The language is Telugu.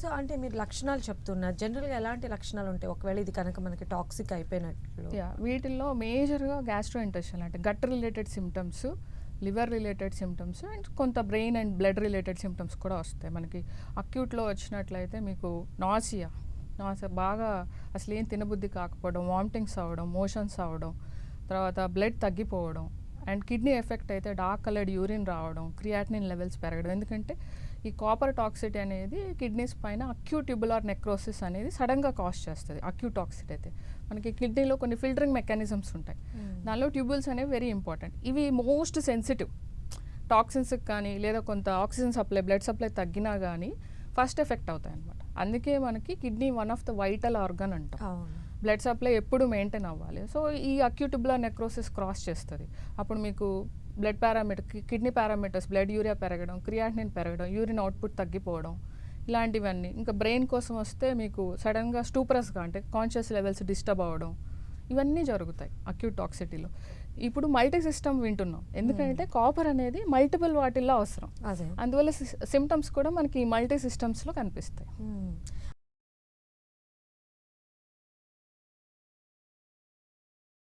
సో అంటే మీరు లక్షణాలు చెప్తున్నారు. జనరల్గా ఎలాంటి లక్షణాలు ఉంటాయి? ఒకవేళ ఇది కనుక మనకి టాక్సిక్ అయిపోయినట్లు. యా వీటిల్లో మేజర్గా గ్యాస్ట్రో ఇంటెస్టల్ అంటే gut related symptoms liver related symptoms and కొంత brain and blood related symptoms కూడా వస్తాయి. మనకి అక్యూట్లో వచ్చినట్లయితే మీకు నాసియా నాసియా బాగా అసలు ఏం తినబుద్ధి కాకపోవడం వామిటింగ్స్ అవ్వడం మోషన్స్ అవ్వడం తర్వాత బ్లడ్ తగ్గిపోవడం అండ్ కిడ్నీ ఎఫెక్ట్ అయితే డార్క్ కలర్డ్ యూరిన్ రావడం క్రియాటినిన్ లెవెల్స్ పెరగడం. ఎందుకంటే ఈ కాపర్ టాక్సిటీ అనేది కిడ్నీస్ పైన అక్యూట్ ట్యూబులార్ నెక్రోసిస్ అనేది సడన్గా కాస్ట్ చేస్తుంది అక్యూట్ టాక్సిటీ అయితే. మనకి కిడ్నీలో కొన్ని ఫిల్టరింగ్ మెకానిజమ్స్ ఉంటాయి. దానిలో ట్యూబుల్స్ అనేవి వెరీ ఇంపార్టెంట్ ఇవి మోస్ట్ సెన్సిటివ్ టాక్సిన్స్కి కానీ లేదా కొంత ఆక్సిజన్ సప్లై బ్లడ్ సప్లై తగ్గినా కానీ ఫస్ట్ ఎఫెక్ట్ అవుతాయి అనమాట అందుకే మనకి kidney one of the vital organ అంటాం. బ్లడ్ సప్లై ఎప్పుడు మెయింటైన్ అవ్వాలి. సో ఈ అక్యూటిబులర్ నెక్రోసిస్ క్రాస్ చేస్తుంది. అప్పుడు మీకు blood parameter kidney parameters blood urea పెరగడం క్రియాటినిన్ పెరగడం యూరిన్ అవుట్పుట్ తగ్గిపోవడం ఇలాంటివన్నీ. ఇంకా బ్రెయిన్ కోసం వస్తే మీకు సడన్గా స్టూపరస్గా అంటే కాన్షియస్ లెవెల్స్ డిస్టర్బ్ అవ్వడం ఇవన్నీ జరుగుతాయి అక్యూట్ టాక్సిటీలో. ఇప్పుడు మల్టీ సిస్టమ్ వింటున్నాం. ఎందుకంటే కాపర్ అనేది మల్టిపుల్ వాటిల్లో అవసరం. అదే. అందువల్ల సిమ్టమ్స్ కూడా మనకి మల్టీ సిస్టమ్స్లో కనిపిస్తాయి.